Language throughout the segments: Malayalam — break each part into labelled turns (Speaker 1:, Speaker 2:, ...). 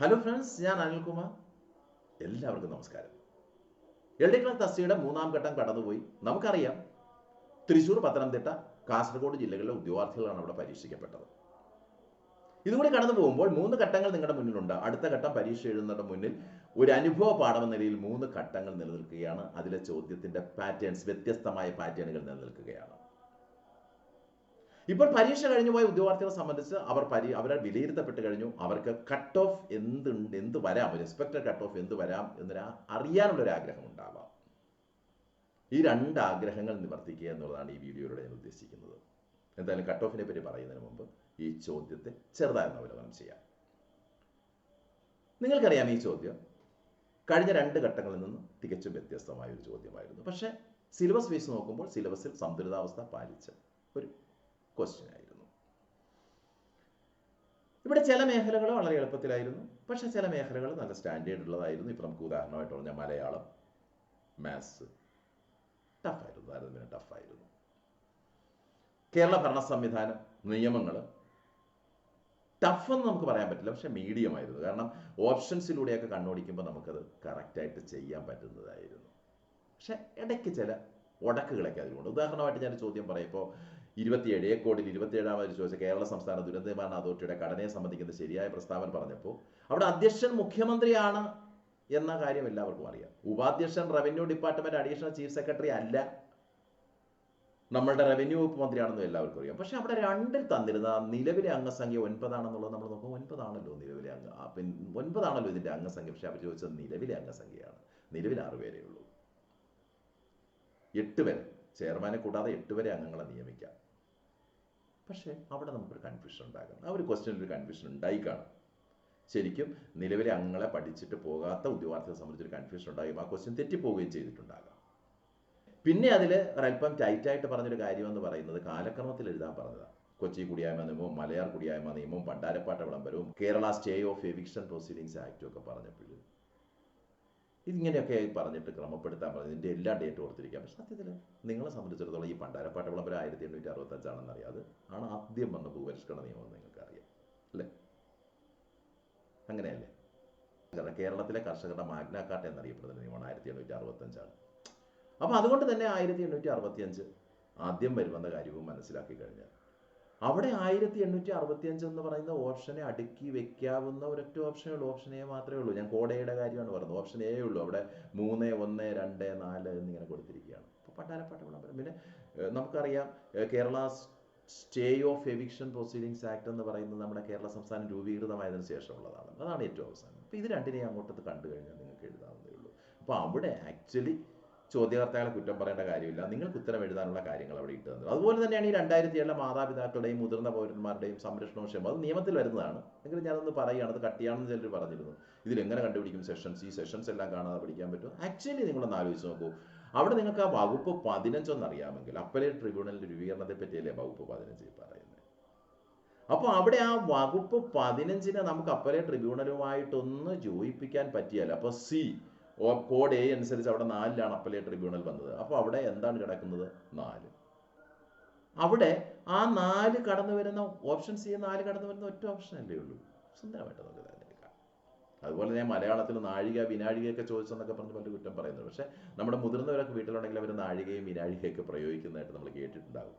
Speaker 1: ഹലോ ഫ്രണ്ട്സ് ഞാൻ അനിൽകുമാർ. എല്ലാവർക്കും നമസ്കാരം. എൽ ഡി ക്ലാസ് തസ്തിയുടെ മൂന്നാം ഘട്ടം കടന്നുപോയി. നമുക്കറിയാം തൃശൂർ പത്തനംതിട്ട കാസർഗോഡ് ജില്ലകളിലെ ഉദ്യോഗാർത്ഥികളാണ് അവിടെ പരീക്ഷിക്കപ്പെട്ടത്. ഇതുകൂടി കടന്നു പോകുമ്പോൾ മൂന്ന് ഘട്ടങ്ങൾ നിങ്ങളുടെ മുന്നിലുണ്ട്. അടുത്ത ഘട്ടം പരീക്ഷ എഴുതുന്നതിന്റെ മുന്നിൽ ഒരു അനുഭവ പാഠമെന്ന നിലയിൽ മൂന്ന് ഘട്ടങ്ങൾ നിലനിൽക്കുകയാണ്. അതിലെ ചോദ്യത്തിന്റെ പാറ്റേൺസ് വ്യത്യസ്തമായ പാറ്റേണുകൾ നിലനിൽക്കുകയാണ്. ഇപ്പോൾ പരീക്ഷ കഴിഞ്ഞു പോയ ഉദ്യോഗാർത്ഥികളെ സംബന്ധിച്ച് അവർ പരി അവരെ വിലയിരുത്തപ്പെട്ട് കഴിഞ്ഞു. അവർക്ക് കട്ട് ഓഫ് എന്തുണ്ട് എന്ത് വരാം? ഒരു എക്സ്പെക്റ്റഡ് കട്ട് ഓഫ് എന്ത് വരാം? എന്നൊരു അറിയാനുള്ളൊരു ആഗ്രഹം ഉണ്ടാവാം. ഈ രണ്ട് ആഗ്രഹങ്ങൾ നിവർത്തിക്കുക എന്നുള്ളതാണ് ഈ വീഡിയോയിലൂടെ ഞാൻ ഉദ്ദേശിക്കുന്നത്. എന്തായാലും കട്ട് ഓഫിനെ പറ്റി പറയുന്നതിന് മുമ്പ് ഈ ചോദ്യത്തെ ചെറുതായൊന്ന് അവലോകനം ചെയ്യാം. നിങ്ങൾക്കറിയാം ഈ ചോദ്യം. കഴിഞ്ഞ രണ്ട് ഘട്ടങ്ങളിൽ നിന്ന് തികച്ചും വ്യത്യസ്തമായ ഒരു ചോദ്യമായിരുന്നു. പക്ഷേ സിലബസ് വെച്ച് നോക്കുമ്പോൾ സിലബസിൽ സന്തുലിതാവസ്ഥ പാലിച്ച് ഒരു ക്വസ്റ്റ്യൻ ആയിരുന്നു. ഇവിടെ ചില മേഖലകൾ വളരെ എളുപ്പത്തിലായിരുന്നു. പക്ഷേ ചില മേഖലകൾ നല്ല സ്റ്റാൻഡേർഡ് ഉള്ളതായിരുന്നു. ഇപ്പം നമുക്ക് ഉദാഹരണമായിട്ട് പറഞ്ഞാൽ മലയാളം മാത്സ് ടഫായിരുന്നു താരതമ്യം ടഫായിരുന്നു കേരള ഭരണ സംവിധാനം നിയമങ്ങൾ ടഫ് എന്ന് നമുക്ക് പറയാൻ പറ്റില്ല. പക്ഷെ മീഡിയം ആയിരുന്നു. കാരണം ഓപ്ഷൻസിലൂടെയൊക്കെ കണ്ണോടിക്കുമ്പോൾ നമുക്കത് കറക്റ്റായിട്ട് ചെയ്യാൻ പറ്റുന്നതായിരുന്നു. പക്ഷെ ഇടയ്ക്ക് ചില ഉടക്കുകളൊക്കെ അതിലുണ്ട്. ഉദാഹരണമായിട്ട് ഞാൻ ചോദ്യം പറയുമ്പോൾ ഇരുപത്തിയേഴ് കോഡിൽ ഇരുപത്തിയേഴാമത് ചോദിച്ച കേരള സംസ്ഥാന ദുരന്ത നിവാരണ അതോറിറ്റിയുടെ ഘടനയെ സംബന്ധിക്കുന്ന ശരിയായ പ്രസ്താവന പറഞ്ഞപ്പോൾ അവിടെ അധ്യക്ഷൻ മുഖ്യമന്ത്രിയാണ് എന്ന കാര്യം എല്ലാവർക്കും അറിയാം. ഉപാധ്യക്ഷൻ revenue department additional chief secretary അല്ല. നമ്മളുടെ റവന്യൂ വകുപ്പ് മന്ത്രിയാണെന്നും എല്ലാവർക്കും അറിയാം. പക്ഷെ അവിടെ രണ്ടിൽ തന്നിരുന്ന നിലവിലെ അംഗസംഖ്യ ഒൻപതാണെന്നുള്ളത് നമ്മൾ നോക്കുമ്പോൾ ഒൻപതാണല്ലോ നിലവിലെ അംഗ പിൻ- ഒൻപതാണല്ലോ ഇതിന്റെ അംഗസംഖ്യ. പക്ഷെ അവർ ചോദിച്ചത് നിലവിലെ അംഗസംഖ്യയാണ്. നിലവിൽ ആറുപേരെ പേരേ ഉള്ളൂ. എട്ട് വരെ ചെയർമാനെ കൂടാതെ എട്ട് വരെ അംഗങ്ങളെ നിയമിക്കാം. പക്ഷേ അവിടെ നമുക്കൊരു കൺഫ്യൂഷൻ ഉണ്ടാകും. ആ ഒരു ക്വസ്റ്റ്യനിൽ ഒരു കൺഫ്യൂഷൻ ഉണ്ടായി കാണും. ശരിക്കും നിലവിലെ അംഗങ്ങളെ പഠിച്ചിട്ട് പോകാത്ത ഉദ്യോഗാർത്ഥികളെ സംബന്ധിച്ചൊരു കൺഫ്യൂഷൻ ഉണ്ടാകും. ആ ക്വസ്റ്റ്യൻ തെറ്റിപ്പോവുകയും ചെയ്തിട്ടുണ്ടാകാം. പിന്നെ അതിൽ ഒരല്പം ടൈറ്റായിട്ട് പറഞ്ഞൊരു കാര്യം എന്ന് പറയുന്നത് കാലക്രമത്തിൽ എഴുതാൻ പറഞ്ഞതാണ് കൊച്ചി കുടിയായ്മ നിയമവും മലയാർ കുടിയായ്മ നിയമവും പണ്ടാരപ്പാട്ട വിളംബരവും Kerala stay of eviction proceedings ആക്റ്റും ഒക്കെ പറഞ്ഞപ്പോൾ ഇതിങ്ങനെയൊക്കെ പറഞ്ഞിട്ട് ക്രമപ്പെടുത്താൻ പറഞ്ഞു. ഇതിന്റെ എല്ലാ ഡേറ്റും ഓർത്തിരിക്കാം പക്ഷെ സത്യത്തിൽ നിങ്ങളെ സംബന്ധിച്ചിടത്തോളം ഈ പണ്ടാരപ്പാട്ട് വിളംബരം ആയിരത്തി എണ്ണൂറ്റി അറുപത്തഞ്ചാണെന്ന് അറിയാം അത് ആണ് ആദ്യം വന്ന ഭൂപരിഷ്കരണ നിയമം നിങ്ങൾക്കറിയാം. അല്ലേ? അങ്ങനെയല്ലേ? കാരണം കേരളത്തിലെ കർഷകരുടെ മാഗ്നാക്കാട്ട എന്നറിയപ്പെടുന്ന നിയമമാണ് ആയിരത്തി എണ്ണൂറ്റി അറുപത്തഞ്ചാണ് അപ്പോൾ അതുകൊണ്ട് തന്നെ ആയിരത്തി എണ്ണൂറ്റി അറുപത്തിയഞ്ച് ആദ്യം വരുമെന്ന കാര്യവും മനസ്സിലാക്കി കഴിഞ്ഞാൽ അവിടെ ആയിരത്തി എണ്ണൂറ്റി അറുപത്തി അഞ്ച് എന്ന് പറയുന്ന ഓപ്ഷനെ അടുക്കി വെക്കാവുന്ന ഒരൊറ്റ ഓപ്ഷനേ ഉള്ളൂ. ഓപ്ഷൻ എ മാത്രമേ ഉള്ളൂ. ഞാൻ കോടയുടെ കാര്യമാണ് പറയുന്നത് ഓപ്ഷൻ എ ഉള്ളൂ. അവിടെ മൂന്ന് ഒന്ന് രണ്ട് നാല് എന്നിങ്ങനെ കൊടുത്തിരിക്കുകയാണ്. അപ്പോൾ പട്ടാരപ്പാട്ട വിളംബരം പിന്നെ നമുക്കറിയാം Kerala stay of eviction proceedings act എന്ന് പറയുന്നത് നമ്മുടെ കേരള സംസ്ഥാനം രൂപീകൃതമായതിനു ശേഷമുള്ളതാണ്. അതാണ് ഏറ്റവും അവസാനം. അപ്പോൾ ഇത് രണ്ടിനെയും അങ്ങോട്ടത് കണ്ടു കഴിഞ്ഞാൽ നിങ്ങൾക്ക് എഴുതാവുന്നേ ഉള്ളൂ. അപ്പോൾ അവിടെ ആക്ച്വലി ചോദ്യകർത്താക്കളെ കുറ്റം പറയേണ്ട കാര്യമില്ല. നിങ്ങൾക്ക് ഉത്തരം എഴുതാനുള്ള കാര്യങ്ങൾ അവിടെ ഇട്ട് തന്നത് അതുപോലെ തന്നെയാണ് ഈ രണ്ടായിരത്തി ഏഴിലെ മാതാപിതാക്കളുടെയും മുതിർന്ന പൗരന്മാരുടെയും സംരക്ഷണവും ക്ഷമ അത് നിയമത്തിൽ വരുന്നതാണ്. എങ്കിലും ഞാനൊന്ന് പറയുകയാണ്. അത് കട്ടിയാണെന്ന് ചിലർ പറഞ്ഞിരുന്നു. ഇതിൽ എങ്ങനെ കണ്ടുപിടിക്കും? സെഷൻസ് ഈ സെഷൻസ് എല്ലാം കാണാതെ പഠിക്കാൻ പറ്റും ആക്ച്വലി നിങ്ങളൊന്ന് ആലോചിച്ച് നോക്കൂ. അവിടെ നിങ്ങൾക്ക് ആ വകുപ്പ് പതിനഞ്ചൊന്ന് അറിയാമെങ്കിൽ അപ്പലേറ്റ് ട്രിബ്യൂണലിന്റെ രൂപീകരണത്തെ പറ്റിയല്ലേ വകുപ്പ് പതിനഞ്ച് പറയുന്നത്? അപ്പോൾ അവിടെ ആ വകുപ്പ് പതിനഞ്ചിനെ നമുക്ക് അപ്പലേറ്റ് ട്രിബ്യൂണലുമായിട്ടൊന്ന് ജോയിപ്പിക്കാൻ പറ്റിയാൽ അപ്പോൾ സി കോഡ് എ അനുസരിച്ച് അവിടെ നാലിലാണ് അപ്പലേറ്റ് ട്രിബ്യൂണൽ വന്നത്. അപ്പോൾ അവിടെ എന്താണ് കിടക്കുന്നത്? നാല്. അവിടെ ആ നാല് കടന്നു വരുന്ന ഓപ്ഷൻ സി നാല് കടന്നു വരുന്ന ഒറ്റ ഓപ്ഷൻ അല്ലേ ഉള്ളൂ? സുന്ദരമായിട്ട് നമുക്ക് അതുപോലെ ഞാൻ മലയാളത്തിൽ നാഴിക വിനാഴികയൊക്കെ ചോദിച്ചെന്നൊക്കെ പറഞ്ഞ് പല കുറ്റം പറയുന്നത് പക്ഷേ നമ്മുടെ മുതിർന്നവരൊക്കെ വീട്ടിലുണ്ടെങ്കിൽ അവർ നാഴികയും വിനാഴികയൊക്കെ പ്രയോഗിക്കുന്നതായിട്ട് നമ്മൾ കേട്ടിട്ടുണ്ടാകും.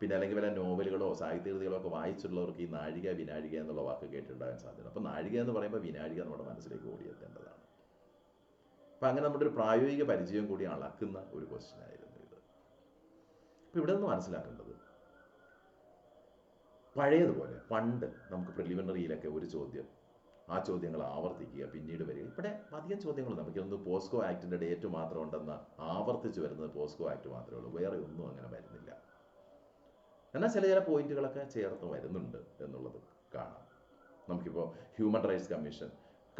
Speaker 1: പിന്നെ അല്ലെങ്കിൽ വല്ല നോവലുകളോ സാഹിത്യകൃതികളോ ഒക്കെ വായിച്ചിട്ടുള്ളവർക്ക് ഈ നാഴിക വിനാഴിക എന്നുള്ള വാക്ക് കേട്ടിട്ടുണ്ടാകാൻ സാധ്യത അപ്പോൾ നാഴിക എന്ന് പറയുമ്പോൾ വിനാഴിക നമ്മുടെ മനസ്സിലേക്ക് ഓടിയെത്തേണ്ടതാണ് അപ്പം അങ്ങനെ നമ്മുടെ ഒരു പ്രായോഗിക പരിചയം കൂടി അളക്കുന്ന ഒരു ക്വസ്റ്റ്യൻ ആയിരുന്നു ഇത്. അപ്പം ഇവിടെ നിന്ന് മനസ്സിലാക്കേണ്ടത് പഴയതുപോലെ പണ്ട് നമുക്ക് പ്രിലിമിനറിയിലൊക്കെ ഒരു ചോദ്യം ആ ചോദ്യങ്ങൾ ആവർത്തിക്കുക പിന്നീട് വരിക. ഇവിടെ അധികം ചോദ്യങ്ങൾ നമുക്കൊന്ന് പോസ്കോ ആക്ടിന്റെ ഡേറ്റ് മാത്രം ഉണ്ടെന്ന് ആവർത്തിച്ച് വരുന്നത് പോസ്കോ ആക്ട് മാത്രമേ ഉള്ളൂ. വേറെ ഒന്നും അങ്ങനെ വരുന്നില്ല. എന്നാൽ ചില ചില പോയിന്റുകളൊക്കെ ചേർത്ത് വരുന്നുണ്ട് എന്നുള്ളത് കാണാം. നമുക്കിപ്പോൾ ഹ്യൂമൻ റൈറ്റ്സ് കമ്മീഷൻ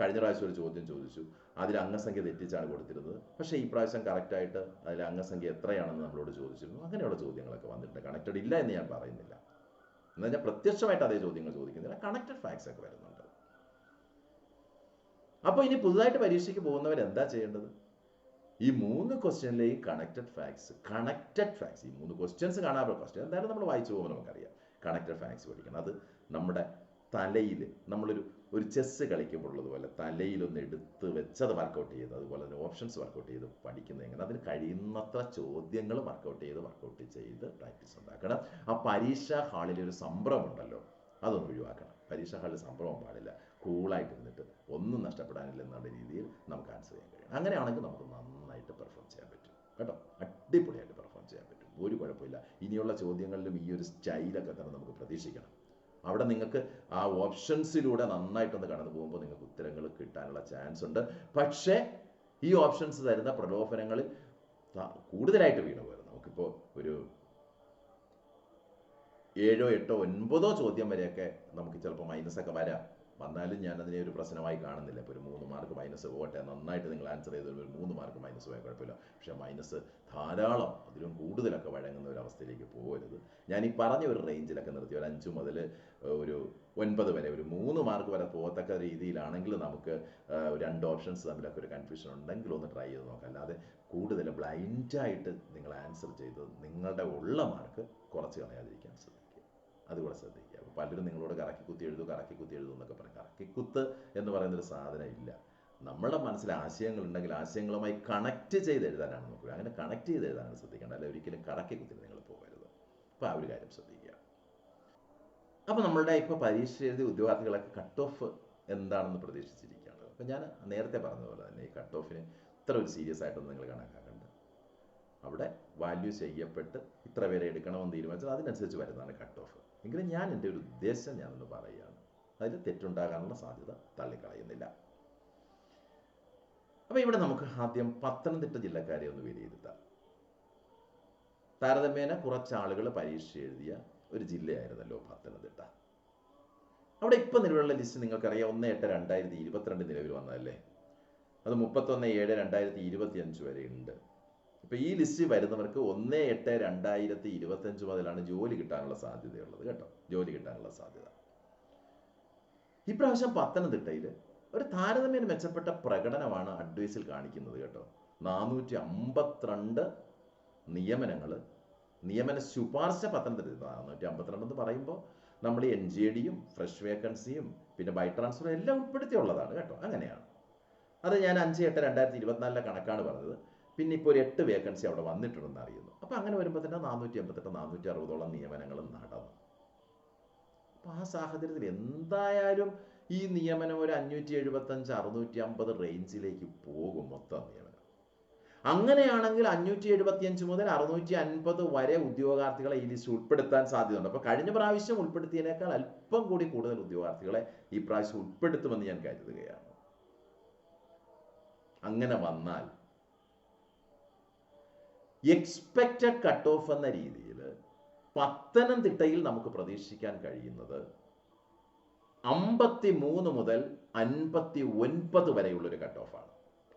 Speaker 1: കഴിഞ്ഞ പ്രാവശ്യം ഒരു ചോദ്യം ചോദിച്ചു. അതിൽ അംഗസംഖ്യ തെറ്റിച്ചാണ് കൊടുത്തിരുന്നത്. പക്ഷേ ഈ പ്രാവശ്യം കറക്റ്റായിട്ട് അതിൽ അംഗസംഖ്യ എത്രയാണെന്ന് നമ്മളോട് ചോദിച്ചിരുന്നു. അങ്ങനെയുള്ള ചോദ്യങ്ങളൊക്കെ വന്നിട്ടുണ്ട്. കണക്റ്റഡ് ഇല്ല എന്ന് ഞാൻ പറയുന്നില്ല. എന്ന് പറഞ്ഞാൽ പ്രത്യക്ഷമായിട്ട് അതേ ചോദ്യങ്ങൾ ചോദിക്കുന്നില്ല. കണക്റ്റഡ് ഫാക്ട്സ് ഒക്കെ വരുന്നുണ്ട്. അപ്പോൾ ഇനി പുതുതായിട്ട് പരീക്ഷയ്ക്ക് പോകുന്നവർ എന്താ ചെയ്യേണ്ടത്? ഈ മൂന്ന് ക്വസ്റ്റ്യനിലെയും കണക്റ്റഡ് ഫാക്ട്സ് കണക്റ്റഡ് ഫാക്ട്സ് ഈ മൂന്ന് ക്വസ്റ്റ്യൻസ് കാണാറുള്ള ക്വസ്റ്റ്യൻ എന്തായാലും നമ്മൾ വായിച്ചു പോകുമ്പോൾ നമുക്കറിയാം. കണക്റ്റഡ് ഫാക്ട്സ് പഠിക്കണം. അത് നമ്മുടെ തലയിൽ നമ്മളൊരു ഒരു ചെസ്സ് കളിക്കുമ്പോഴുള്ളതുപോലെ തലയിലൊന്ന് എടുത്ത് വെച്ചത് വർക്കൗട്ട് ചെയ്ത് അതുപോലെ തന്നെ ഓപ്ഷൻസ് വർക്കൗട്ട് ചെയ്ത് പഠിക്കുന്നത് എങ്ങനെ? അതിന് കഴിയുന്നത്ര ചോദ്യങ്ങൾ വർക്കൗട്ട് ചെയ്ത് വർക്കൗട്ട് ചെയ്ത് പ്രാക്ടീസ് ഉണ്ടാക്കണം. ആ പരീക്ഷാ ഹാളിൽ ഒരു സംഭ്രമം ഉണ്ടല്ലോ അതൊന്ന് ഒഴിവാക്കണം. പരീക്ഷാ ഹാളിൽ സംഭ്രമം പാടില്ല. കൂളായിട്ട് ഇരുന്നിട്ട് ഒന്നും നഷ്ടപ്പെടാനില്ല എന്നുള്ള രീതിയിൽ നമുക്ക് ആൻസർ ചെയ്യാൻ കഴിയും അങ്ങനെയാണെങ്കിൽ നമുക്ക് നന്നായിട്ട് പെർഫോം ചെയ്യാൻ പറ്റും. കേട്ടോ? അടിപൊളിയായിട്ട് പെർഫോം ചെയ്യാൻ പറ്റും. ഒരു കുഴപ്പമില്ല. ഇനിയുള്ള ചോദ്യങ്ങളിലും ഈ ഒരു സ്റ്റൈലൊക്കെ തന്നെ നമുക്ക് പ്രതീക്ഷിക്കണം. അവിടെ നിങ്ങൾക്ക് ആ ഓപ്ഷൻസിലൂടെ നന്നായിട്ടൊന്ന് കടന്നു പോകുമ്പോൾ നിങ്ങൾക്ക് ഉത്തരങ്ങൾ കിട്ടാനുള്ള ചാൻസ് ഉണ്ട്. പക്ഷേ ഈ ഓപ്ഷൻസ് തരുന്ന പ്രലോഭനങ്ങളിൽ കൂടുതലായിട്ട് വീണു പോയത്. നമുക്കിപ്പോൾ ഒരു ഏഴോ എട്ടോ ഒൻപതോ ചോദ്യം വരെയൊക്കെ നമുക്ക് ചിലപ്പോൾ മൈനസ് ഒക്കെ വരാം. വന്നാലും ഞാൻ അതിനെ ഒരു പ്രശ്നമായി കാണുന്നില്ല. ഇപ്പോൾ ഒരു മൂന്ന് മാർക്ക് മൈനസ് പോകട്ടെ നന്നായിട്ട് നിങ്ങൾ ആൻസർ ചെയ്ത് ഒരു മൂന്ന് മാർക്ക് മൈനസ് പോയാൽ കുഴപ്പമില്ല. പക്ഷേ മൈനസ് ധാരാളം അതിലും കൂടുതലൊക്കെ വഴങ്ങുന്ന ഒരു അവസ്ഥയിലേക്ക് പോകരുത്. ഞാൻ ഈ പറഞ്ഞ ഒരു റേഞ്ചിലൊക്കെ നിർത്തി. ഒരു അഞ്ച് മുതൽ ഒരു ഒൻപത് വരെ ഒരു മൂന്ന് മാർക്ക് വരെ പോകത്തക്ക രീതിയിലാണെങ്കിൽ നമുക്ക് രണ്ട് ഓപ്ഷൻസ് തമ്മിലൊക്കെ ഒരു കൺഫ്യൂഷൻ ഉണ്ടെങ്കിൽ ഒന്ന് ട്രൈ ചെയ്ത് നോക്കാം. അല്ലാതെ കൂടുതൽ ബ്ലൈൻഡായിട്ട് നിങ്ങൾ ആൻസർ ചെയ്ത് നിങ്ങളുടെ ഉള്ള മാർക്ക് കുറച്ച് കളയാതിരിക്കാൻ ശ്രദ്ധിക്കുക അതുകൂടെ ശ്രദ്ധിക്കുക. അപ്പോൾ പലരും നിങ്ങളോട് കറക്കി കുത്തി എഴുതൂ കറക്കി കുത്തി എഴുതൂ എന്നൊക്കെ പറയും. കറക്കിക്കുത്ത് എന്ന് പറയുന്നൊരു സാധനം ഇല്ല. നമ്മുടെ മനസ്സിൽ ആശയങ്ങൾ ഉണ്ടെങ്കിൽ ആശയങ്ങളുമായി കണക്ട് ചെയ്ത് എഴുതാനാണ് നോക്കുക. അങ്ങനെ കണക്ട് ചെയ്ത് എഴുതാനാണ് ശ്രദ്ധിക്കേണ്ടത്. അല്ലെങ്കിൽ ഒരിക്കലും കറക്കി കുത്തി നിങ്ങൾ പോകരുത്. അപ്പോൾ ആ ഒരു കാര്യം ശ്രദ്ധിക്കുക. അപ്പോൾ നമ്മളുടെ ഇപ്പോൾ പരീക്ഷ എഴുതിയ ഉദ്യോഗാർത്ഥികളൊക്കെ കട്ട് ഓഫ് എന്താണെന്ന് പ്രതീക്ഷിച്ചിരിക്കുകയാണ്. അപ്പോൾ ഞാൻ നേരത്തെ പറഞ്ഞതുപോലെ തന്നെ ഈ കട്ട് ഓഫിന് ഇത്ര ഒരു സീരിയസ് ആയിട്ടൊന്നും നിങ്ങൾ കണക്കാക്കണ്ട. അവിടെ വാല്യൂ ചെയ്യപ്പെട്ട് ഇത്ര പേരെ എടുക്കണമെന്ന് തീരുമാനിച്ചാൽ അതിനനുസരിച്ച് വരുന്നതാണ് കട്ട് ഓഫ് എങ്കിലും ഞാൻ എന്റെ ഒരു ഉദ്ദേശം ഞാനൊന്ന് പറയുകയാണ്. അതിൽ തെറ്റുണ്ടാകാനുള്ള സാധ്യത തള്ളിക്കളയുന്നില്ല. അപ്പോൾ ഇവിടെ നമുക്ക് ആദ്യം പത്തനംതിട്ട ജില്ലക്കാരെ ഒന്ന് വിലയിരുത്താം. താരതമ്യേന കുറച്ച് ആളുകൾ പരീക്ഷ എഴുതിയ ഒരു ജില്ലയായിരുന്നല്ലോ പത്തനംതിട്ട. അവിടെ ഇപ്പം നിലവിലുള്ള ലിസ്റ്റ് നിങ്ങൾക്കറിയാം ഒന്ന് എട്ട് രണ്ടായിരത്തി ഇരുപത്തിരണ്ട് നിലവിൽ വന്നതല്ലേ? അത് മുപ്പത്തൊന്ന് ഏഴ് രണ്ടായിരത്തി ഇരുപത്തി അഞ്ച് വരെ ഉണ്ട്. ഇപ്പൊ ഈ ലിസ്റ്റ് വരുന്നവർക്ക് ഒന്ന് എട്ട് രണ്ടായിരത്തി ഇരുപത്തഞ്ച് മുതലാണ് ജോലി കിട്ടാനുള്ള സാധ്യതയുള്ളത് കേട്ടോ. ജോലി കിട്ടാനുള്ള സാധ്യത. ഇപ്രാവശ്യം പത്തനംതിട്ടയിൽ ഒരു താരതമ്യേന മെച്ചപ്പെട്ട പ്രകടനമാണ് അഡ്വൈസിൽ കാണിക്കുന്നത് കേട്ടോ. നാനൂറ്റി അമ്പത്തിരണ്ട് നിയമനങ്ങൾ നിയമന ശുപാർശ പത്തനംതിട്ട നാനൂറ്റി അമ്പത്തിരണ്ട് എന്ന് പറയുമ്പോൾ നമ്മൾ എൻ ജി ഡിയും ഫ്രഷ് വേക്കൻസിയും പിന്നെ ബൈ ട്രാൻസ്ഫറും എല്ലാം ഉൾപ്പെടുത്തിയുള്ളതാണ് കേട്ടോ. അങ്ങനെയാണ്. അത് ഞാൻ അഞ്ച് എട്ട് രണ്ടായിരത്തി ഇരുപത്തിനാലിലെ കണക്കാണ് പറഞ്ഞത്. പിന്നെ ഇപ്പോൾ ഒരു എട്ട് വേക്കൻസി അവിടെ വന്നിട്ടുണ്ടെന്ന് അറിയുന്നു. അപ്പോൾ അങ്ങനെ വരുമ്പോൾ തന്നെ നാനൂറ്റി എൺപത്തെട്ട് നാനൂറ്റി അറുപതോളം നിയമനങ്ങളും നടന്നു. അപ്പോൾ ആ സാഹചര്യത്തിൽ എന്തായാലും ഈ നിയമനം ഒരു അഞ്ഞൂറ്റി എഴുപത്തഞ്ച് അറുന്നൂറ്റി അമ്പത് റേഞ്ചിലേക്ക് പോകും മൊത്തം നിയമനം. അങ്ങനെയാണെങ്കിൽ അഞ്ഞൂറ്റി എഴുപത്തിയഞ്ച് മുതൽ അറുന്നൂറ്റി അൻപത് വരെ ഉദ്യോഗാർത്ഥികളെ ഈ ലിസ്റ്റ് ഉൾപ്പെടുത്താൻ സാധ്യതയുണ്ട്. അപ്പോൾ കഴിഞ്ഞ പ്രാവശ്യം ഉൾപ്പെടുത്തിയതിനേക്കാൾ അല്പം കൂടി കൂടുതൽ ഉദ്യോഗാർത്ഥികളെ ഈ പ്രാവശ്യം ഉൾപ്പെടുത്തുമെന്ന് ഞാൻ കരുതുകയാണ്. അങ്ങനെ വന്നാൽ എക്സ്പെക്റ്റഡ് കട്ട് ഓഫ് എന്ന രീതിയിൽ പത്തനംതിട്ടയിൽ നമുക്ക് പ്രതീക്ഷിക്കാൻ കഴിയുന്നത് അമ്പത്തി മൂന്ന് മുതൽ അൻപത്തി ഒൻപത് വരെയുള്ളൊരു കട്ട് ഓഫാണ്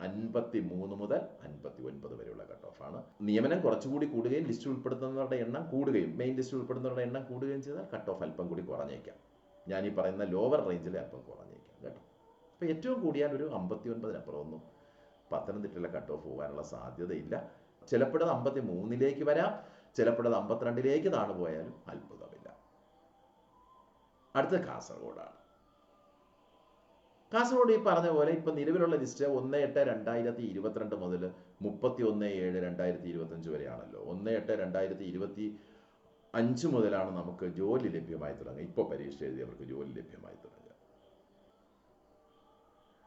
Speaker 1: അൻപത്തി മൂന്ന് മുതൽ അൻപത്തി ഒൻപത് വരെയുള്ള കട്ട് ഓഫാണ് നിയമനം കുറച്ചുകൂടി കൂടുകയും ലിസ്റ്റ് ഉൾപ്പെടുത്തുന്നവരുടെ എണ്ണം കൂടുകയും മെയിൻ ലിസ്റ്റ് ഉൾപ്പെടുന്നവരുടെ എണ്ണം കൂടുകയും ചെയ്താൽ കട്ട് ഓഫ് അല്പം കൂടി കുറഞ്ഞേക്കാം. ഞാൻ ഈ പറയുന്ന ലോവർ റേഞ്ചിൽ അല്പം കുറഞ്ഞേക്കാം കേട്ടോ. അപ്പോൾ ഏറ്റവും കൂടിയാൽ ഒരു അമ്പത്തി ഒൻപതിനപ്പുറമൊന്നും പത്തനംതിട്ടയിലെ കട്ട് ഓഫ് പോകാനുള്ള സാധ്യതയില്ല. ചിലപ്പോഴത് അമ്പത്തി മൂന്നിലേക്ക് വരാം ചിലപ്പോഴത് അമ്പത്തിരണ്ടിലേക്ക് താണു പോയാലും അത്ഭുതമില്ല. അടുത്തത് കാസർഗോഡാണ്. കാസർഗോഡ് ഈ പറഞ്ഞ പോലെ ഇപ്പൊ നിലവിലുള്ള ലിസ്റ്റ് ഒന്ന് എട്ട് രണ്ടായിരത്തി ഇരുപത്തിരണ്ട് മുതൽ മുപ്പത്തി ഒന്ന് ഏഴ് രണ്ടായിരത്തി ഇരുപത്തഞ്ച് വരെയാണല്ലോ. ഒന്ന് എട്ട് രണ്ടായിരത്തി ഇരുപത്തി അഞ്ച് മുതലാണ് നമുക്ക് ജോലി ലഭ്യമായി തുടങ്ങുക. ഇപ്പോൾ പരീക്ഷ എഴുതിയവർക്ക് ജോലി ലഭ്യമായി തുടങ്ങുക.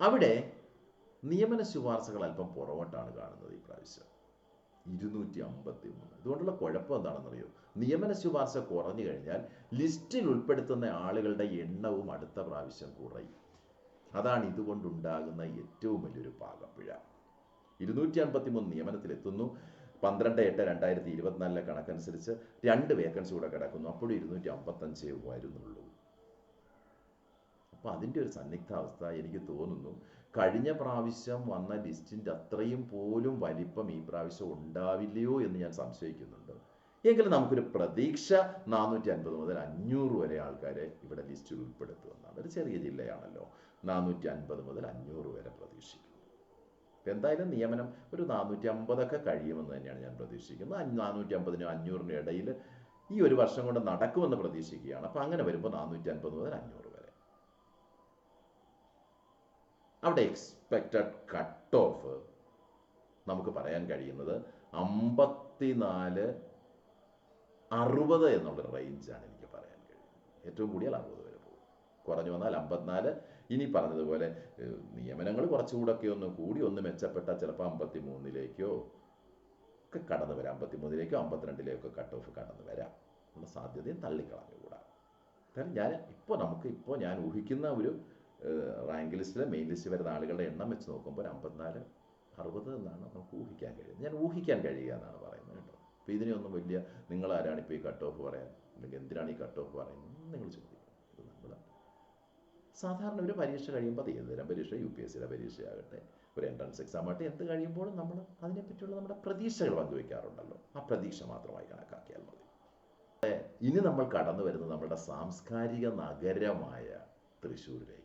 Speaker 1: അവിടെ നിയമന ശുപാർശകൾ അല്പം പുറകോട്ടാണ് കാണുന്നത് ഈ പ്രാവശ്യം. ഇരുന്നൂറ്റി അമ്പത്തി മൂന്ന് ഇതുകൊണ്ടുള്ള കുഴപ്പം എന്താണെന്നറിയോ? നിയമന ശുപാർശ കുറഞ്ഞു കഴിഞ്ഞാൽ ലിസ്റ്റിൽ ഉൾപ്പെടുത്തുന്ന ആളുകളുടെ എണ്ണവും അടുത്ത പ്രാവശ്യം കുറയും. അതാണ് ഇതുകൊണ്ടുണ്ടാകുന്ന ഏറ്റവും വലിയൊരു പാകപ്പിഴ. ഇരുന്നൂറ്റി അൻപത്തി മൂന്ന് നിയമനത്തിലെത്തുന്നു. പന്ത്രണ്ട് എട്ട് രണ്ടായിരത്തി ഇരുപത്തിനാലിലെ കണക്കനുസരിച്ച് രണ്ട് വേക്കൻസി കൂടെ കിടക്കുന്നു. അപ്പോഴും ഇരുന്നൂറ്റി അമ്പത്തഞ്ചേ വരുന്നുള്ളൂ. അപ്പോൾ അതിന്റെ ഒരു സന്നിഗ്ധാവസ്ഥ എനിക്ക് തോന്നുന്നു. കഴിഞ്ഞ പ്രാവശ്യം വന്ന ലിസ്റ്റിന്റെ അത്രയും പോലും വലിപ്പം ഈ പ്രാവശ്യം ഉണ്ടാവില്ലയോ എന്ന് ഞാൻ സംശയിക്കുന്നുണ്ട്. എങ്കിലും നമുക്കൊരു പ്രതീക്ഷ നാനൂറ്റി അൻപത് മുതൽ അഞ്ഞൂറ് വരെ ആൾക്കാരെ ഇവിടെ ലിസ്റ്റിൽ ഉൾപ്പെടുത്തുമെന്നാണ്. ഒരു ചെറിയ ജില്ലയാണല്ലോ. നാനൂറ്റി അൻപത് മുതൽ അഞ്ഞൂറ് വരെ പ്രതീക്ഷിക്കുന്നു. എന്തായാലും നിയമനം ഒരു നാനൂറ്റി അമ്പതൊക്കെ കഴിയുമെന്ന് തന്നെയാണ് ഞാൻ പ്രതീക്ഷിക്കുന്നത്. നാനൂറ്റി അമ്പതിനും അഞ്ഞൂറിനും ഇടയിൽ ഈ ഒരു വർഷം കൊണ്ട് നടക്കുമെന്ന് പ്രതീക്ഷിക്കുകയാണ്. അപ്പോൾ അങ്ങനെ വരുമ്പോൾ നാനൂറ്റി അൻപത് മുതൽ അഞ്ഞൂറ് വരെ അവിടെ എക്സ്പെക്റ്റഡ് കട്ട് ഓഫ് നമുക്ക് പറയാൻ കഴിയുന്നത് അമ്പത്തിനാല് അറുപത് എന്നുള്ളൊരു റേഞ്ചാണ് എനിക്ക് പറയാൻ കഴിയുന്നത്. ഏറ്റവും കൂടിയാൽ അറുപത് വരെ പോകും. കുറഞ്ഞു വന്നാൽ അമ്പത്തിനാല്. ഇനി പറഞ്ഞതുപോലെ നിയമനങ്ങൾ കുറച്ചുകൂടെയൊക്കെ ഒന്ന് കൂടി ഒന്ന് മെച്ചപ്പെട്ടാൽ ചിലപ്പോൾ അമ്പത്തി മൂന്നിലേക്കോ ഒക്കെ കടന്നു വരാം. അമ്പത്തി മൂന്നിലേക്കോ അമ്പത്തിരണ്ടിലേക്കോ കട്ട് ഓഫ് കടന്നു വരാം. എന്ന സാധ്യതയും തള്ളിക്കളഞ്ഞുകൂടാ. കാരണം ഞാൻ ഇപ്പോൾ നമുക്ക് ഇപ്പോൾ ഞാൻ ഊഹിക്കുന്ന ഒരു റാങ്ക് ലിസ്റ്റിലെ മെയിൻ ലിസ്റ്റ് വരുന്ന ആളുകളുടെ എണ്ണം വെച്ച് നോക്കുമ്പോൾ ഒരു അമ്പത്തിനാല് അറുപത് എന്നാണ് നമുക്ക് ഊഹിക്കാൻ കഴിയുന്നത്. ഞാൻ ഊഹിക്കാൻ കഴിയുക എന്നാണ് പറയുന്നത് കേട്ടോ. അപ്പോൾ ഇതിനെയൊന്നും വലിയ നിങ്ങൾ ആരാണ് ഇപ്പോൾ ഈ കട്ട് ഓഫ് പറയാൻ? അല്ലെങ്കിൽ എന്തിനാണ് ഈ കട്ട് ഓഫ് പറയുന്നത്? നിങ്ങൾ ചോദിക്കും ഇത് നമ്മൾ സാധാരണ ഒരു പരീക്ഷ കഴിയുമ്പോൾ അത് ഏത് തരം പരീക്ഷ യു പി എസ് സിയുടെ പരീക്ഷയാകട്ടെ ഒരു എൻട്രൻസ് എക്സാം ആകട്ടെ എന്ത് കഴിയുമ്പോഴും നമ്മൾ അതിനെപ്പറ്റിയുള്ള നമ്മുടെ പ്രതീക്ഷകൾ പങ്കുവയ്ക്കാറുണ്ടല്ലോ ആ പ്രതീക്ഷ മാത്രമായി കണക്കാക്കിയാൽ മതി. ഇനി നമ്മൾ കടന്നു വരുന്നത് നമ്മുടെ സാംസ്കാരിക നഗരമായ തൃശ്ശൂരിലേക്കാണ്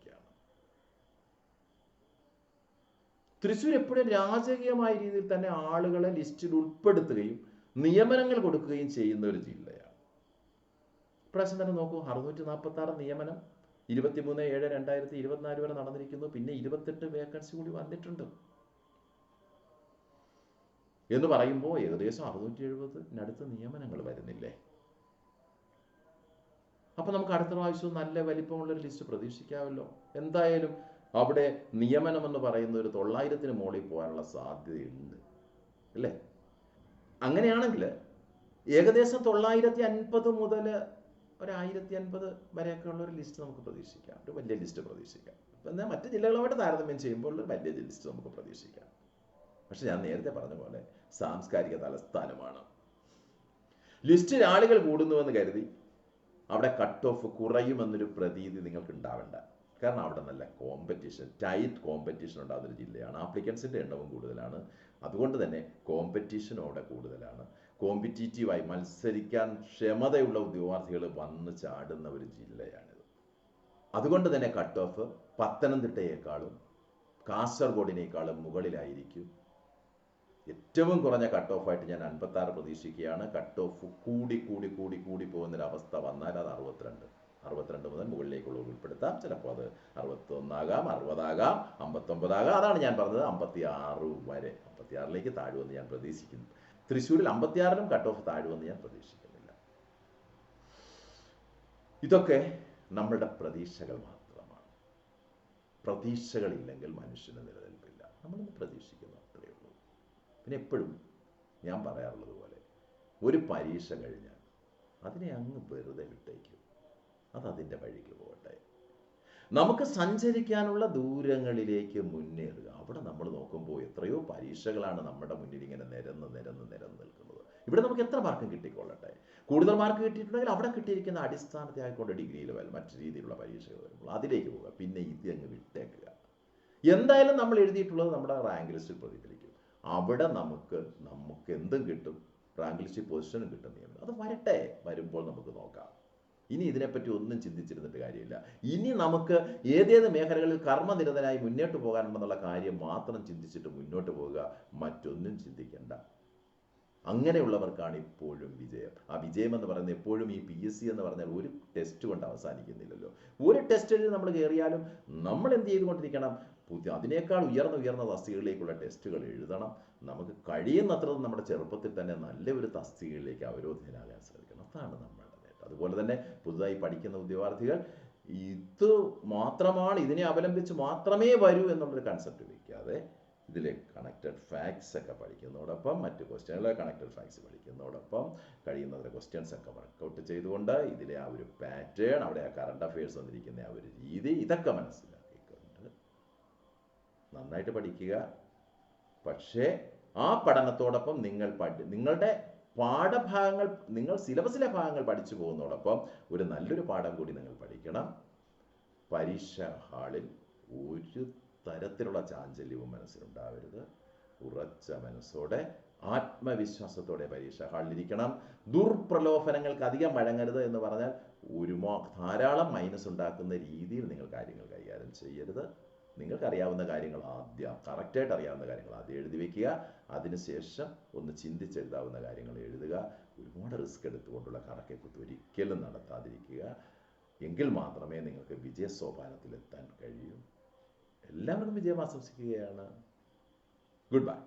Speaker 1: തൃശ്ശൂർ എപ്പോഴും രാജകീയമായ രീതിയിൽ തന്നെ ആളുകളെ ലിസ്റ്റിൽ ഉൾപ്പെടുത്തുകയും നിയമനങ്ങൾ കൊടുക്കുകയും ചെയ്യുന്ന ഒരു ജില്ലയാണ്. ഇപ്രാവശ്യം തന്നെ നോക്കൂ അറുന്നൂറ്റി നാൽപ്പത്തി ആറ് നിയമനം ഇരുപത്തിമൂന്ന് ഏഴ് രണ്ടായിരത്തി ഇരുപത്തിനാല് വരെ നടന്നിരിക്കുന്നു. പിന്നെ ഇരുപത്തെട്ട് വേക്കൻസി കൂടി വന്നിട്ടുണ്ട്. എന്ന് പറയുമ്പോൾ ഏകദേശം അറുന്നൂറ്റി എഴുപതിനടുത്ത് നിയമനങ്ങൾ വരുന്നില്ലേ? അപ്പൊ നമുക്ക് അടുത്ത പ്രാവശ്യം നല്ല വലിപ്പമുള്ള ഒരു ലിസ്റ്റ് പ്രതീക്ഷിക്കാമല്ലോ. എന്തായാലും അവിടെ നിയമനം എന്ന് പറയുന്ന ഒരു തൊള്ളായിരത്തിന് മുകളിൽ പോകാനുള്ള സാധ്യതയുണ്ട്. അല്ലേ? അങ്ങനെയാണെങ്കിൽ ഏകദേശം തൊള്ളായിരത്തി അൻപത് മുതൽ ഒരു ആയിരത്തി അൻപത് വരെയൊക്കെ ഉള്ള ഒരു ലിസ്റ്റ് നമുക്ക് പ്രതീക്ഷിക്കാം. ഒരു വലിയ ലിസ്റ്റ് പ്രതീക്ഷിക്കാം. അപ്പം എന്നാൽ മറ്റ് ജില്ലകളുമായിട്ട് താരതമ്യം ചെയ്യുമ്പോൾ ഒരു വലിയ ലിസ്റ്റ് നമുക്ക് പ്രതീക്ഷിക്കാം. പക്ഷെ ഞാൻ നേരത്തെ പറഞ്ഞ പോലെ സാംസ്കാരിക തലസ്ഥാനമാണ്. ലിസ്റ്റിൽ ആളുകൾ കൂടുന്നുവെന്ന് കരുതി അവിടെ കട്ട് ഓഫ് കുറയുമെന്നൊരു പ്രതീതി നിങ്ങൾക്ക് ഉണ്ടാവേണ്ട കാരണം അവിടെ നല്ല കോമ്പറ്റീഷൻ ടൈറ്റ് കോമ്പറ്റീഷൻ ഉണ്ടാകുന്ന ഒരു ജില്ലയാണ്. ആപ്ലിക്കൻസിന്റെ എണ്ണവും കൂടുതലാണ്. അതുകൊണ്ട് തന്നെ കോമ്പറ്റീഷൻ അവിടെ കൂടുതലാണ്. കോമ്പറ്റീറ്റീവായി മത്സരിക്കാൻ ക്ഷമതയുള്ള ഉദ്യോഗാർത്ഥികൾ വന്ന് ചാടുന്ന ഒരു ജില്ലയാണിത്. അതുകൊണ്ട് തന്നെ കട്ട് ഓഫ് പത്തനംതിട്ടയേക്കാളും കാസർഗോഡിനേക്കാളും മുകളിലായിരിക്കും. ഏറ്റവും കുറഞ്ഞ കട്ട് ഓഫ് ആയിട്ട് ഞാൻ അൻപത്തി ആറ് പ്രതീക്ഷിക്കുകയാണ്. കട്ട് ഓഫ് കൂടി കൂടി കൂടി കൂടി പോകുന്നൊരവസ്ഥ വന്നാൽ അത് അറുപത്തിരണ്ട്. അറുപത്തിരണ്ട് മുതൽ മുകളിലേക്കുള്ള ഉൾപ്പെടുത്താം. ചിലപ്പോൾ അത് അറുപത്തൊന്നാകാം അറുപതാകാം അമ്പത്തൊമ്പതാകാം. അതാണ് ഞാൻ പറഞ്ഞത് അമ്പത്തി ആറ് വരെ. അമ്പത്തിയാറിലേക്ക് താഴുമെന്ന് ഞാൻ പ്രതീക്ഷിക്കുന്നു. തൃശ്ശൂരിൽ അമ്പത്തിയാറിനും കട്ട് ഓഫ് താഴുമെന്ന് ഞാൻ പ്രതീക്ഷിക്കുന്നില്ല. ഇതൊക്കെ നമ്മളുടെ പ്രതീക്ഷകൾ മാത്രമാണ്. പ്രതീക്ഷകളില്ലെങ്കിൽ മനുഷ്യന് നിലനിൽപ്പില്ല. നമ്മളൊന്ന് പ്രതീക്ഷിക്കുന്നു അത്രയേ ഉള്ളൂ. പിന്നെ എപ്പോഴും ഞാൻ പറയാറുള്ളത് പോലെ ഒരു പരീക്ഷ കഴിഞ്ഞാൽ അതിനെ അങ്ങ് വെറുതെ വിട്ടേക്കും അത് അതിന്റെ വഴിക്ക് പോകട്ടെ. നമുക്ക് സഞ്ചരിക്കാനുള്ള ദൂരങ്ങളിലേക്ക് മുന്നേറുക. അവിടെ നമ്മൾ നോക്കുമ്പോൾ എത്രയോ പരീക്ഷകളാണ് നമ്മുടെ മുന്നിൽ ഇങ്ങനെ നിരന്ന് നിരന്ന് നിരന്ന് നിൽക്കുന്നത്. ഇവിടെ നമുക്ക് എത്ര മാർക്കും കിട്ടിക്കൊള്ളട്ടെ? കൂടുതൽ മാർക്ക് കിട്ടിയിട്ടുണ്ടെങ്കിൽ അവിടെ കിട്ടിയിരിക്കുന്ന അടിസ്ഥാനത്തെ ആയിക്കൊണ്ട് ഡിഗ്രി ലെവൽ മറ്റു രീതിയിലുള്ള പരീക്ഷകൾ വരുമ്പോൾ അതിലേക്ക് പോവുക. പിന്നെ ഇത് അങ്ങ് വിട്ടേക്കുക. എന്തായാലും നമ്മൾ എഴുതിയിട്ടുള്ളത് നമ്മുടെ റാങ്ക് ലിസ്റ്റിൽ പ്രതിഫലിക്കും. അവിടെ നമുക്ക് നമുക്ക് എന്തും കിട്ടും. റാങ്ക് ലിസ്റ്റ് പൊസിഷനും കിട്ടും അത് വരട്ടെ. വരുമ്പോൾ നമുക്ക് നോക്കാം. ഇനി ഇതിനെപ്പറ്റി ഒന്നും ചിന്തിച്ചിരുന്നിട്ട് കാര്യമില്ല. ഇനി നമുക്ക് ഏതേത് മേഖലകളിൽ കർമ്മനിരതനായി മുന്നോട്ട് പോകാനുണ്ടെന്നുള്ള കാര്യം മാത്രം ചിന്തിച്ചിട്ട് മുന്നോട്ട് പോവുക മറ്റൊന്നും ചിന്തിക്കേണ്ട. അങ്ങനെയുള്ളവർക്കാണ് ഇപ്പോഴും വിജയം. ആ വിജയം എന്ന് പറയുന്നത് എപ്പോഴും ഈ പി എസ് സി എന്ന് പറഞ്ഞാൽ ഒരു ടെസ്റ്റ് കൊണ്ട് അവസാനിക്കുന്നില്ലല്ലോ. ഒരു ടെസ്റ്റിൽ നമ്മൾ കയറിയാലും നമ്മൾ എന്ത് ചെയ്തുകൊണ്ടിരിക്കണം? പുതിയ അതിനേക്കാൾ ഉയർന്ന ഉയർന്ന തസ്തികകളിലേക്കുള്ള ടെസ്റ്റുകൾ എഴുതണം. നമുക്ക് കഴിയുന്നത്ര നമ്മുടെ ചെറുപ്പത്തിൽ തന്നെ നല്ലൊരു തസ്തികയിലേക്ക് അവരോധനാകാൻ ശ്രമിക്കണം. അതാണ് നേട്ടം അതുപോലെ തന്നെ പുതുതായി പഠിക്കുന്ന ഉദ്യോഗാർത്ഥികൾ ഇത് മാത്രമാണ് ഇതിനെ അവലംബിച്ച് മാത്രമേ വരൂ എന്നുള്ളൊരു കൺസെപ്റ്റ് വയ്ക്കാതെ ഇതിലെ കണക്റ്റഡ് ഫാക്ട്സ് ഒക്കെ പഠിക്കുന്നതോടൊപ്പം മറ്റ് ക്വസ്റ്റ്യനുകളെ കണക്റ്റഡ് ഫാക്ട്സ് പഠിക്കുന്നതോടൊപ്പം കഴിയുന്നത്ര ക്വസ്റ്റ്യൻസ് ഒക്കെ വർക്കൗട്ട് ചെയ്തുകൊണ്ട് ഇതിലെ ആ ഒരു പാറ്റേൺ അവിടെ ആ കറണ്ട് അഫയേഴ്സ് വന്നിരിക്കുന്ന ആ ഒരു രീതി ഇതൊക്കെ മനസ്സിലാക്കിക്കൊണ്ട് നന്നായിട്ട് പഠിക്കുക. പക്ഷേ ആ പഠനത്തോടൊപ്പം നിങ്ങൾ പഠി നിങ്ങളുടെ പാഠഭാഗങ്ങൾ നിങ്ങൾ സിലബസിലെ ഭാഗങ്ങൾ പഠിച്ചു പോകുന്നതോടൊപ്പം ഒരു നല്ലൊരു പാഠം കൂടി നിങ്ങൾ പഠിക്കണം. പരീക്ഷ ഹാളിൽ ഒരു തരത്തിലുള്ള ചാഞ്ചല്യവും മനസ്സിലുണ്ടാവരുത്. ഉറച്ച മനസ്സോടെ ആത്മവിശ്വാസത്തോടെ പരീക്ഷ ഹാളിലിരിക്കണം ദുർപ്രലോഭനങ്ങൾക്ക് അധികം വഴങ്ങരുത് എന്ന് പറഞ്ഞാൽ ഒരു ധാരാളം മൈനസ് ഉണ്ടാക്കുന്ന രീതിയിൽ നിങ്ങൾ കാര്യങ്ങൾ കൈകാര്യം ചെയ്യരുത്. നിങ്ങൾക്കറിയാവുന്ന കാര്യങ്ങൾ ആദ്യം കറക്റ്റായിട്ട് അറിയാവുന്ന കാര്യങ്ങൾ ആദ്യം എഴുതി വെക്കുക. അതിനുശേഷം ഒന്ന് ചിന്തിച്ചെഴുതാവുന്ന കാര്യങ്ങൾ എഴുതുക. ഒരുപാട് റിസ്ക് എടുത്തുകൊണ്ടുള്ള കണക്കെക്കുത്ത് ഒരിക്കലും നടത്താതിരിക്കുക. എങ്കിൽ മാത്രമേ നിങ്ങൾക്ക് വിജയ സോപാനത്തിലെത്താൻ കഴിയൂ. എല്ലാവർക്കും വിജയം ആശംസിക്കുകയാണ്. Good bye